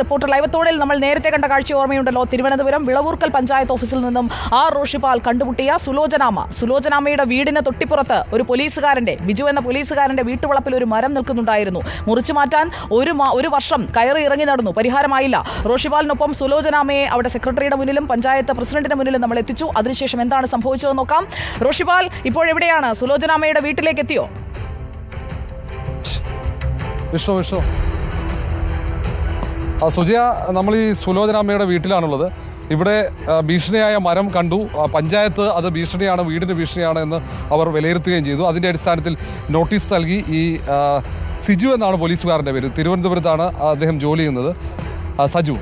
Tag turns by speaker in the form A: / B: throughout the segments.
A: Reporter ലൈവത്തോടിൽ നമ്മൾ നേരത്തെ കണ്ട കാഴ്ച ഓർമ്മയുണ്ടല്ലോ. തിരുവനന്തപുരം വിളവൂർക്കൽ പഞ്ചായത്ത് ഓഫീസിൽ നിന്നും ആർ റോഷിപാൽ കണ്ടുമുട്ടിയ സുലോചനാമ. സുലോചനാമയുടെ വീടിന് തൊട്ടിപ്പുറത്ത് ഒരു പോലീസുകാരന്റെ ബിജു എന്ന പോലീസുകാരന്റെ വീട്ടുവളപ്പിൽ ഒരു മരം നിൽക്കുന്നുണ്ടായിരുന്നു. മുറിച്ചു മാറ്റാൻ ഒരു ഒരു വർഷം കയറി ഇറങ്ങി നടന്നു. പരിഹാരമായില്ല. റോഷിപാലിനൊപ്പം സുലോചനാമയെ അവിടെ സെക്രട്ടറിയുടെ മുന്നിലും പഞ്ചായത്ത് പ്രസിഡന്റിന്റെ മുന്നിലും നമ്മൾ എത്തിച്ചു. അതിനുശേഷം എന്താണ് സംഭവിച്ചതെന്ന് നോക്കാം. റോഷിപാൽ ഇപ്പോഴെവിടെയാണ് സുലോചനാമയുടെ വീട്ടിലേക്ക് എത്തിയോ?
B: വിഷോ വിഷ്ണു ആ സുജയ നമ്മൾ ഈ സുലോചനാമ്മയുടെ വീട്ടിലാണുള്ളത്. ഇവിടെ ഭീഷണിയായ മരം കണ്ടു. പഞ്ചായത്ത് അത് ഭീഷണിയാണ് വീടിന് ഭീഷണിയാണ് എന്ന് അവർ വിലയിരുത്തുകയും ചെയ്തു. അതിന്റെ അടിസ്ഥാനത്തിൽ നോട്ടീസ് നൽകി ഈ സിജു എന്നാണ് പോലീസുകാരന്റെ പേര്. തിരുവനന്തപുരത്താണ് അദ്ദേഹം ജോലി ചെയ്യുന്നത്. സജു.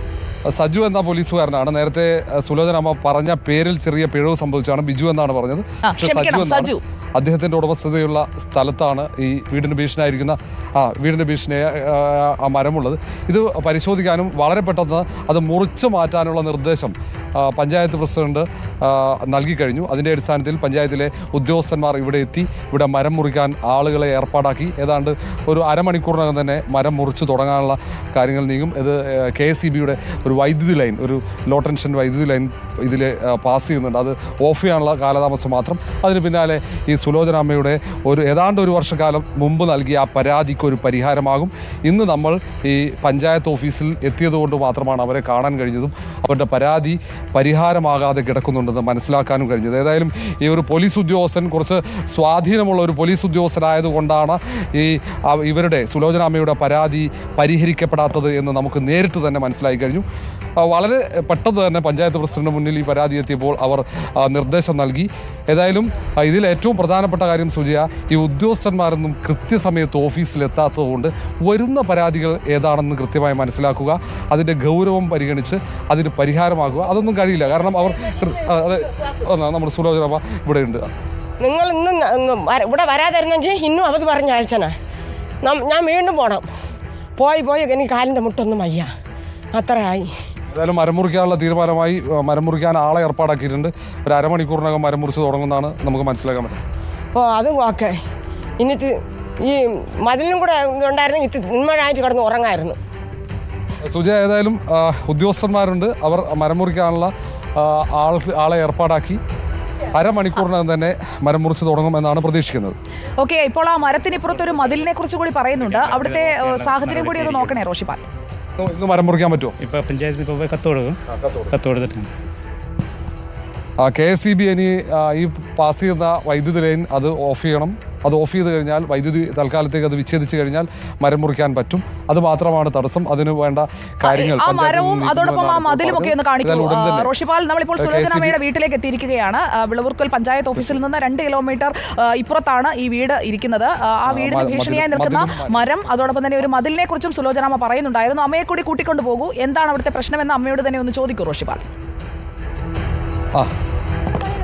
B: സജു എന്ന പോലീസുകാരനാണ്. നേരത്തെ സുലോചന അമ്മ പറഞ്ഞ പേരിൽ ചെറിയ പിഴവ് സംഭവിച്ചാണ് ബിജു എന്നാണ് പറഞ്ഞത്. പക്ഷേ
A: സജു.
B: അദ്ദേഹത്തിന്റെ ഉടമസ്ഥതയുള്ള സ്ഥലത്താണ് ഈ വീടിന് ഭീഷണിയായിരിക്കുന്ന ആ വീടിന് ഭീഷണി ആ, മരമുള്ളത്. ഇത് പരിശോധിക്കാനും വളരെ പെട്ടെന്ന് അത് മുറിച്ചു മാറ്റാനുള്ള നിർദ്ദേശം പഞ്ചായത്ത് പ്രസിഡന്റ് നൽകിക്കഴിഞ്ഞു നൽകി കഴിഞ്ഞു. അതിന്റെ അടിസ്ഥാനത്തിൽ പഞ്ചായത്തിലെ ഉദ്യോഗസ്ഥന്മാർ ഇവിടെ എത്തി. ഇവിടെ മരം മുറിക്കാൻ ആളുകളെ ഏർപ്പാടാക്കി. ഏതാണ്ട് ഒരു അരമണിക്കൂറിനകം തന്നെ മരം മുറിച്ച് തുടങ്ങാനുള്ള കാര്യങ്ങൾ നീങ്ങും. ഇത് കെ എസ് ഇ ബിയുടെ ഒരു വൈദ്യുതി ലൈൻ ഒരു ലോ ടെൻഷൻ വൈദ്യുതി ലൈൻ ഇതിൽ പാസ് ചെയ്യുന്നുണ്ട്. അത് ഓഫ് ചെയ്യാനുള്ള കാലതാമസം മാത്രം. അതിന് പിന്നാലെ ഈ സുലോചന അമ്മയുടെ ഒരു ഏതാണ്ട് ഒരു വർഷക്കാലം മുമ്പ് നൽകിയ ആ പരാതിക്ക് ഒരു പരിഹാരമാകും. ഇന്ന് നമ്മൾ ഈ പഞ്ചായത്ത് ഓഫീസിൽ എത്തിയതുകൊണ്ട് മാത്രമാണ് അവരെ കാണാൻ കഴിഞ്ഞതും. അവരുടെ പരാതി പരിഹാരമാകാതെ കിടക്കുന്നുണ്ടെന്ന് മനസ്സിലാക്കാനും കഴിഞ്ഞത്. ഏതായാലും ഈ ഒരു പോലീസ് ഉദ്യോഗസ്ഥൻ കുറച്ച് സ്വാധീനമുള്ള ഒരു പോലീസ് ഉദ്യോഗസ്ഥനായതുകൊണ്ടാണ് ഈ ഇവരുടെ സുലോചനാമ്മയുടെ പരാതി പരിഹരിക്കപ്പെടാത്തത് എന്ന് നമുക്ക് നേരിട്ട് തന്നെ മനസ്സിലായി കഴിഞ്ഞു. വളരെ പെട്ടെന്ന് തന്നെ പഞ്ചായത്ത് പ്രസിഡന്റ് മുന്നിൽ ഈ പരാതി എത്തിയപ്പോൾ അവർ നിർദ്ദേശം നൽകി. ഏതായാലും ഇതിൽ ഏറ്റവും പ്രധാനപ്പെട്ട കാര്യം സൂചിയ ഈ ഉദ്യോഗസ്ഥന്മാരൊന്നും കൃത്യസമയത്ത് ഓഫീസിലെത്താത്തതുകൊണ്ട് വരുന്ന പരാതികൾ ഏതാണെന്ന് കൃത്യമായി മനസ്സിലാക്കുക അതിന്റെ ഗൗരവം പരിഗണിച്ച് അതിന് പരിഹാരമാക്കുക. അതൊന്നും കഴിയില്ല. കാരണം അവർ നമ്മുടെ സുലോചന ഇവിടെ ഉണ്ട്.
C: നിങ്ങൾ ഇന്ന് ഇവിടെ വരാതിരുന്നെങ്കിൽ ഇന്നും അവധി പറഞ്ഞ ആഴ്ചന. ഞാൻ വീണ്ടും പോകണം പോയി പോയി എനിക്ക് കാലിന്റെ മുട്ടൊന്നും വയ്യ. അത്രയായി.
B: ഏതായാലും മരം മുറിക്കാനുള്ള തീരുമാനമായി മരം മുറിക്കാൻ ആളെ ഏർപ്പാടാക്കിയിട്ടുണ്ട്. ഒരു അരമണിക്കൂറിനകം മരം മുറിച്ച് തുടങ്ങുന്നതാണ് നമുക്ക് മനസ്സിലാക്കാൻ പറ്റും
C: അപ്പോൾ അത് ഓക്കെ. ഇന്നിട്ട് ഈ മതിലിനും കൂടെ ഉണ്ടായിരുന്നു ഇത് നിന്മഴായിട്ട് കിടന്ന് ഉറങ്ങായിരുന്നു.
B: സുജ ഏതായാലും ഉദ്യോഗസ്ഥന്മാരുണ്ട്. അവർ മരം മുറിക്കാനുള്ള ആൾ ആളെ ഏർപ്പാടാക്കി അരമണിക്കൂറിനകം തന്നെ മരം മുറിച്ച് തുടങ്ങുമെന്നാണ് പ്രതീക്ഷിക്കുന്നത്.
A: ഓക്കെ ഇപ്പോൾ ആ മരത്തിനിപ്പുറത്തൊരു മതിലിനെ കുറിച്ച് കൂടി പറയുന്നുണ്ട്. അവിടുത്തെ സാഹചര്യം കൂടി ഒന്ന് നോക്കണേ റോഷിപാൽ.
B: ഇന്ന് മരം മുറിക്കാൻ പറ്റുമോ?
D: ഇപ്പൊ പഞ്ചായത്തിന് ഇപ്പൊ കത്ത് കൊടുക്കും. കത്ത് കൊടുത്തിട്ടാണ്.
B: കെ എസ് ഇ ബി ഇനി ഈ പാസ് ചെയ്യുന്ന വൈദ്യുതി ലൈൻ അത് ഓഫ് ചെയ്യണം. അത് ഓഫ് ചെയ്ത് കഴിഞ്ഞാൽ വൈദ്യുതി തൽക്കാലത്തേക്ക് അത് വിച്ഛേദിച്ച് കഴിഞ്ഞാൽ മരം മുറിക്കാൻ പറ്റും. അത് മാത്രമാണ് തടസ്സം. അതിന് വേണ്ട കാര്യങ്ങൾ
A: മരവും അതോടൊപ്പം ആ മതിലും ഒക്കെ ഒന്ന്. കാണിക്കൂ. റോഷിപാൽ നമ്മളിപ്പോൾ സുലോചനാമയുടെ വീട്ടിലേക്ക് എത്തിയിരിക്കുകയാണ്. വിളവൂർക്കൽ പഞ്ചായത്ത് ഓഫീസിൽ നിന്ന് രണ്ട് കിലോമീറ്റർ ഇപ്പുറത്താണ് ഈ വീട് ഇരിക്കുന്നത്. ആ, ആ വീടിന് ഭീഷണിയായി നിൽക്കുന്ന മരം അതോടൊപ്പം തന്നെ ഒരു മതിലിനെ കുറിച്ചും സുലോചനാമ പറയുന്നുണ്ടായിരുന്നു. അമ്മയെ കൂടി കൂട്ടിക്കൊണ്ടു പോകൂ. എന്താണ് അവിടുത്തെ പ്രശ്നമെന്ന് അമ്മയോട് തന്നെ ഒന്ന് ചോദിക്കൂ റോഷിപാൽ.
B: ആ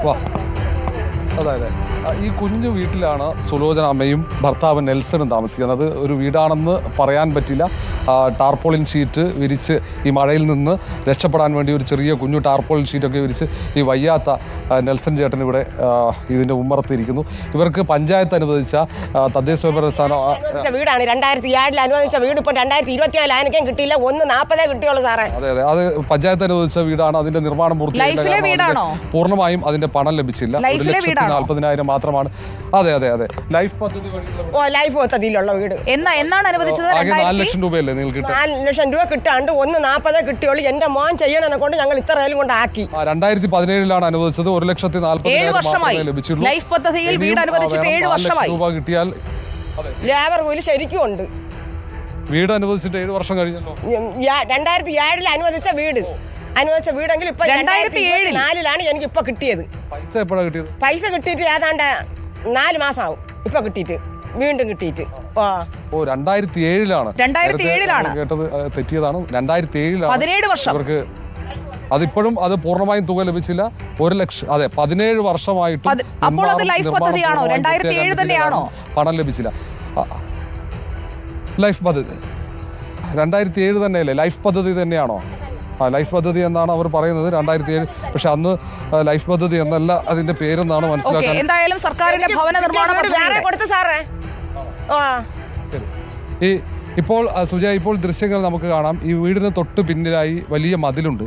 B: വാ. അതായത് അതെ ഈ കുഞ്ഞു വീട്ടിലാണ് സുലോചന അമ്മയും ഭർത്താവ് നെൽസനും താമസിക്കുന്നത്. അത് ഒരു വീടാണെന്ന് പറയാൻ പറ്റില്ല. ടാർപോളിൻ ഷീറ്റ് വിരിച്ച് ഈ മഴയിൽ നിന്ന് രക്ഷപ്പെടാൻ വേണ്ടി ഒരു ചെറിയ കുഞ്ഞു ടാർപോളിൻ ഷീറ്റൊക്കെ വിരിച്ച് ഈ വയ്യാത്ത നെൽസൺ ചേട്ടൻ ഇവിടെ ഇതിന്റെ ഉമ്മറത്തിരിക്കുന്നു ഇവർക്ക് പഞ്ചായത്ത് അനുവദിച്ച തദ്ദേശ സ്വയംഭരണ സ്ഥാനം
C: വീടാണ്. രണ്ടായിരത്തി ഏഴിൽ അനുവദിച്ച വീട് ഇപ്പോൾ രണ്ടായിരത്തി ഇരുപത്തിനാല് ആനയ്ക്കും കിട്ടിയില്ല. ഒന്ന് നാൽപ്പതേ കിട്ടിയുള്ളൂ സാറേ.
B: അതെ അതെ. അത് പഞ്ചായത്ത് അനുവദിച്ച വീടാണ്. അതിന്റെ നിർമ്മാണം? അതിന്റെ പൂർണമായും അതിന്റെ പണം ലഭിച്ചില്ല. ഒരു ലക്ഷത്തി? നാൽപ്പതിനായിരം മാത്രമാണ്. അതെ അതെ അതെ. ലൈഫ് പദ്ധതി വഴിയുള്ള
C: ഓ ലൈഫ് പദ്ധതിയിലുള്ള വീട്.
A: എന്നാ എന്നാണ് അനുവദിച്ചത്?
B: ആകെ നാല് ലക്ഷം രൂപയല്ലേ
C: നാല് ലക്ഷം രൂപ കിട്ടാണ്ട് ഒന്ന് നാൽപ്പതേ കിട്ടിയുള്ളൂ. എന്റെ മോൻ ചെയ്യണനെ കൊണ്ട് ഞങ്ങൾ ഇത്ര കയ്യിൽ കൊണ്ട് ആക്കി.
B: രണ്ടായിരത്തി പതിനേഴിലാണ് അനുവദിച്ചത്. ഒരു ലക്ഷത്തി
A: വർഷമായി.
B: ലഭിച്ചുള്ളൂ
A: ലൈഫ് പദ്ധതിയിൽ വീട് അനുവദിച്ചിട്ട് ഏഴ് വർഷമായി.
B: രൂപ കിട്ടിയാൽ
C: ലേബർ കൂലി ശരിക്കും ഉണ്ട്.
B: വീട് അനുവദിച്ചിട്ട് ഏഴ് വർഷം കഴിഞ്ഞല്ലോ.
C: രണ്ടായിരത്തി ഏഴിൽ അനുവദിച്ച വീട്. അനുവദിച്ച വീടെങ്കിൽ ഇപ്പൊ
A: രണ്ടായിരത്തി
C: രണ്ടായിരത്തി നാലിലാണ് എനിക്ക് ഇപ്പൊ കിട്ടിയത്.
B: പൈസ എപ്പോഴാണ് കിട്ടിയത്?
C: പൈസ കിട്ടിയിട്ട് ഏതാണ്ട് നാല് മാസമാവും ഇപ്പൊ കിട്ടിയിട്ട്. വീണ്ടും കിട്ടിയിട്ട്. ഓ
B: ഓ രണ്ടായിരത്തി ഏഴിലാണ്.
A: രണ്ടായിരത്തി ഏഴിലാണ്.
B: കേട്ടത് ആ, തെറ്റിയതാണ്. രണ്ടായിരത്തി ഏഴിലാണ്
A: പതിനേഴ് വർഷം.
B: ഇവർക്ക് അതിപ്പോഴും അത് പൂർണമായും തുക ലഭിച്ചില്ല. ഒരു ലക്ഷം അതെ പതിനേഴ് വർഷമായിട്ടും
A: പതി- അപ്പോൾ അത്
B: നിർമ്മാണം-
A: ലൈഫ്
B: നിർമ്മാണം
A: പദ്ധതിയാണോ?
B: പൂർണമായും
A: 2007
B: പൂർത്തിയാക്കാൻ
A: തന്നെയാണോ?
B: പണം ലഭിച്ചില്ല. ആ, ലൈഫ് പദ്ധതി രണ്ടായിരത്തി ഏഴ് തന്നെയല്ലേ? ലൈഫ് പദ്ധതി തന്നെയാണോ? ആ ലൈഫ് പദ്ധതി എന്നാണ് അവർ പറയുന്നത് രണ്ടായിരത്തി ഏഴ് പക്ഷെ അന്ന് ലൈഫ് പദ്ധതി എന്നല്ല അതിന്റെ പേരെന്നാണ്
A: മനസ്സിലാക്കുന്നത്
B: മനസ്സിലാക്കാൻ
A: എന്തായാലും സർക്കാരിന്റെ ഭവന നിർമ്മാണ
C: വീട് കൊടുത്തു സാറേ. ആ.
B: ശരി. ഈ ഇപ്പോൾ സുജയ ഇപ്പോൾ ദൃശ്യങ്ങൾ നമുക്ക് കാണാം. ഈ വീടിന് തൊട്ട് പിന്നിലായി വലിയ മതിലുണ്ട്.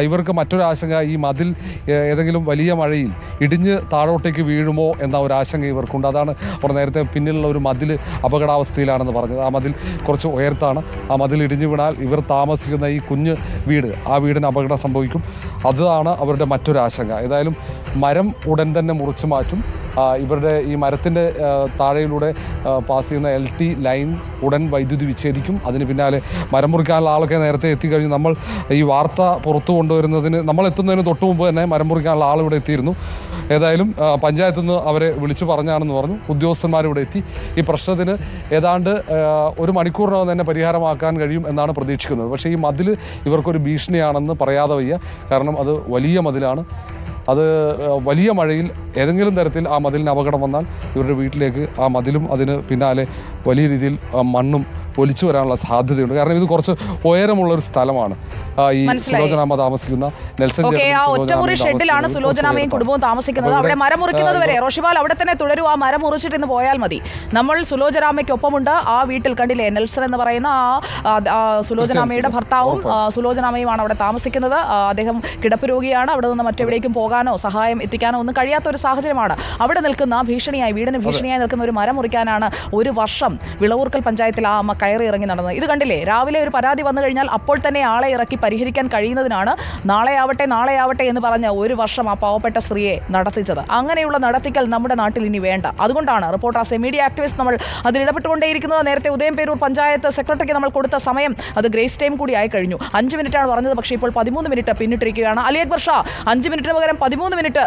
B: ഇവർക്ക് മറ്റൊരു ആശങ്ക ഈ മതിൽ ഏതെങ്കിലും വലിയ മഴയിൽ ഇടിഞ്ഞ് താഴോട്ടേക്ക് വീഴുമോ എന്ന ഒരു ആശങ്ക ഇവർക്കുണ്ട്. അതാണ് അവർ നേരത്തെ പിന്നിലുള്ള ഒരു മതിൽ അപകടാവസ്ഥയിലാണെന്ന് പറഞ്ഞത്. ആ മതിൽ കുറച്ച് ഉയർത്താണ് ആ മതിൽ ഇടിഞ്ഞു വീണാൽ ഇവർ താമസിക്കുന്ന ഈ കുഞ്ഞ് വീട് ആ വീടിന് അപകടം സംഭവിക്കും. അതാണ് അവരുടെ മറ്റൊരു ആശങ്ക. ഏതായാലും മരം ഉടൻ തന്നെ മുറിച്ചു മാറ്റും. ഇവരുടെ ഈ മരത്തിന്റെ താഴെയിലൂടെ പാസ് ചെയ്യുന്ന എൽ ടി ലൈൻ ഉടൻ വൈദ്യുതി വിച്ഛേദിക്കും. അതിന് പിന്നാലെ മരം മുറിക്കാനുള്ള ആളൊക്കെ നേരത്തെ എത്തിക്കഴിഞ്ഞു. നമ്മൾ ഈ വാർത്ത പുറത്തു കൊണ്ടുവരുന്നതിന് നമ്മൾ എത്തുന്നതിന് തൊട്ട് മുമ്പ് തന്നെ മരം മുറിക്കാനുള്ള ആൾ ഇവിടെ എത്തിയിരുന്നു. ഏതായാലും പഞ്ചായത്തു നിന്ന് അവരെ വിളിച്ചു പറഞ്ഞാണെന്ന് പറഞ്ഞു. ഉദ്യോഗസ്ഥന്മാരിവിടെ എത്തി. ഈ പ്രശ്നത്തിന് ഏതാണ്ട് ഒരു മണിക്കൂറിനകം തന്നെ പരിഹാരമാക്കാൻ കഴിയും എന്നാണ് പ്രതീക്ഷിക്കുന്നത്. പക്ഷേ ഈ മതിൽ ഇവർക്കൊരു ഭീഷണിയാണെന്ന് പറയാതെ വയ്യ. കാരണം അത് വലിയ മതിലാണ്. അത് വലിയ മഴയിൽ ഏതെങ്കിലും തരത്തിൽ ആ മതിലിന് അപകടം വന്നാൽ ഇവരുടെ വീട്ടിലേക്ക് ആ മതിലും അതിന് പിന്നാലെ വലിയ രീതിയിൽ മണ്ണും ഒലിച്ചു വരാനുള്ള സാധ്യതയുണ്ട്. കാരണം ഇത് കുറച്ച് ഉയരമുള്ള ഒരു സ്ഥലമാണ് ഈ സുലോചനാമ താമസിക്കുന്ന നെൽസൺ
A: ഒറ്റമുറി ഷെഡിലാണ് സുലോചനാമയും കുടുംബവും താമസിക്കുന്നത്. അവിടെ മരം മുറിക്കുന്നത് വരെ. റോഷിബാൽ അവിടെ തന്നെ തുടരും. ആ മരം മുറിച്ചിട്ട് ഇന്ന് പോയാൽ മതി. നമ്മൾ സുലോചനാമയ്ക്കൊപ്പമുണ്ട് ആ വീട്ടിൽ കണ്ടില്ലേ നെൽസൺ എന്ന് പറയുന്ന ആ, സുലോചനാമയുടെ ഭർത്താവും സുലോചനാമയുമാണ് അവിടെ താമസിക്കുന്നത്. അദ്ദേഹം കിടപ്പ് രോഗിയാണ്. അവിടെ നിന്ന് മറ്റെവിടേക്കും പോകാനോ സഹായം എത്തിക്കാനോ ഒന്നും കഴിയാത്ത ഒരു സാഹചര്യമാണ്. അവിടെ നിൽക്കുന്ന ഭീഷണിയായി വീടിന് ഭീഷണിയായി നിൽക്കുന്ന ഒരു മരം മുറിക്കാനാണ് ഒരു വർഷം വിളവൂർക്കൽ പഞ്ചായത്തിൽ ആ കയറി ഇറങ്ങി നടന്നത്. ഇത് കണ്ടില്ലേ? രാവിലെ ഒരു പരാതി വന്നു കഴിഞ്ഞാൽ അപ്പോൾ തന്നെ ആളെ ഇറക്കി പരിഹരിക്കാൻ കഴിയുന്നതിനാണ് നാളെ ആവട്ടെ നാളെ ആവട്ടെ എന്ന് പറഞ്ഞ ഒരു വർഷം ആ പാവപ്പെട്ട സ്ത്രീയെ നടത്തിച്ചത്. അങ്ങനെയുള്ള നടത്തിക്കൽ നമ്മുടെ നാട്ടിൽ ഇനി വേണ്ട. അതുകൊണ്ടാണ് റിപ്പോർട്ടേഴ്സ് മീഡിയ ആക്ടിവിസ്റ്റ് നമ്മൾ അതിൽ ഇടപെട്ടുകൊണ്ടേയിരിക്കുന്നത്. നേരത്തെ ഉദയംപേരൂർ പഞ്ചായത്ത് സെക്രട്ടറിക്ക് നമ്മൾ കൊടുത്ത സമയം അത് ഗ്രേസ് ടൈം കൂടി ആയി കഴിഞ്ഞു. അഞ്ച് മിനിറ്റാണ് പറഞ്ഞത്. പക്ഷേ ഇപ്പോൾ പതിമൂന്ന് മിനിറ്റ് പിന്നിട്ടിരിക്കുകയാണ്. അലി അക്ബർ ഷാ അഞ്ച് മിനിറ്റിന് പകരം പതിമൂന്ന് മിനിറ്റ്